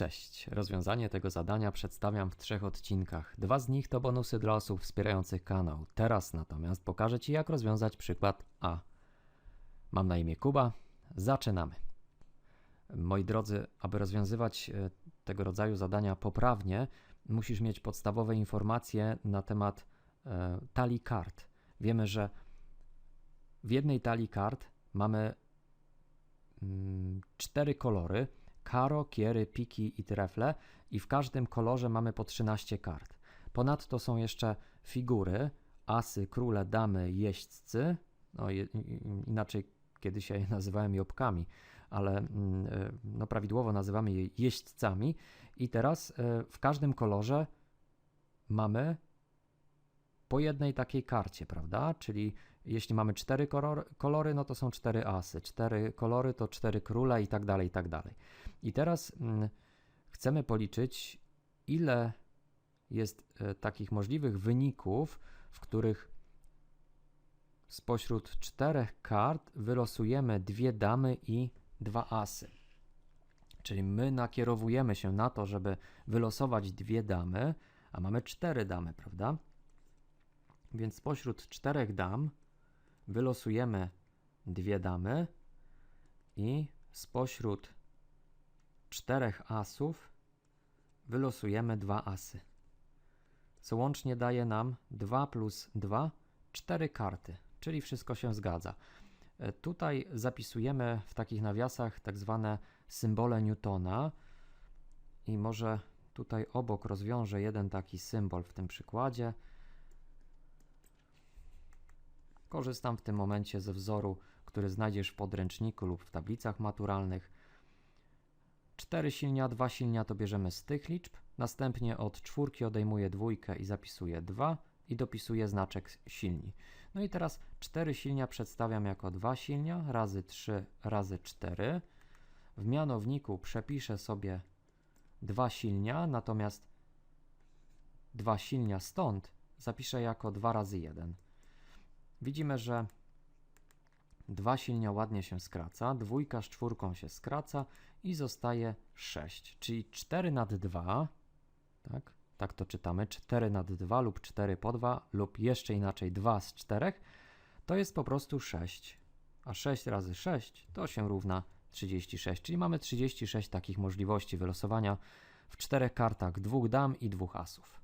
Cześć. Rozwiązanie tego zadania przedstawiam w trzech odcinkach. Dwa z nich to bonusy dla osób wspierających kanał. Teraz natomiast pokażę Ci, jak rozwiązać przykład A. Mam na imię Kuba. Zaczynamy. Moi drodzy, aby rozwiązywać e, tego rodzaju zadania poprawnie, musisz mieć podstawowe informacje na temat e, talii kart. Wiemy, że w jednej talii kart mamy mm, cztery kolory: karo, kiery, piki i trefle, i w każdym kolorze mamy po 13 kart. Ponadto są jeszcze figury: asy, króle, damy, jeźdźcy. No, je, inaczej kiedyś ja je nazywałem jobkami, ale mm, e, no, prawidłowo nazywamy je jeźdźcami. I teraz e, w każdym kolorze mamy po jednej takiej karcie, prawda? Czyli jeśli mamy cztery kolor, kolory, no to są cztery asy, cztery kolory to cztery króle i tak dalej, i tak dalej. I teraz mm, chcemy policzyć, ile jest e, takich możliwych wyników, w których spośród czterech kart wylosujemy dwie damy i dwa asy. Czyli my nakierowujemy się na to, żeby wylosować dwie damy, a mamy cztery damy, prawda? Więc spośród czterech dam wylosujemy dwie damy i spośród czterech asów wylosujemy dwa asy. Co łącznie daje nam 2 plus 2, 4 karty, czyli wszystko się zgadza. E, Tutaj zapisujemy w takich nawiasach tak zwane symbole Newtona i może tutaj obok rozwiążę jeden taki symbol w tym przykładzie. Korzystam w tym momencie ze wzoru, który znajdziesz w podręczniku lub w tablicach maturalnych. 4 silnia, 2 silnia to bierzemy z tych liczb, następnie od czwórki odejmuję dwójkę i zapisuję 2 i dopisuję znaczek silni. No i teraz 4 silnia przedstawiam jako 2 silnia razy 3 razy 4. W mianowniku przepiszę sobie 2 silnia, natomiast 2 silnia stąd zapiszę jako 2 razy 1. Widzimy, że 2 silnia ładnie się skraca, dwójka z czwórką się skraca i zostaje 6, czyli 4 nad 2, tak, tak to czytamy, 4 nad 2 lub 4 po 2 lub jeszcze inaczej 2 z 4, to jest po prostu 6, a 6 razy 6 to się równa 36, czyli mamy 36 takich możliwości wylosowania w czterech kartach dwóch dam i dwóch asów.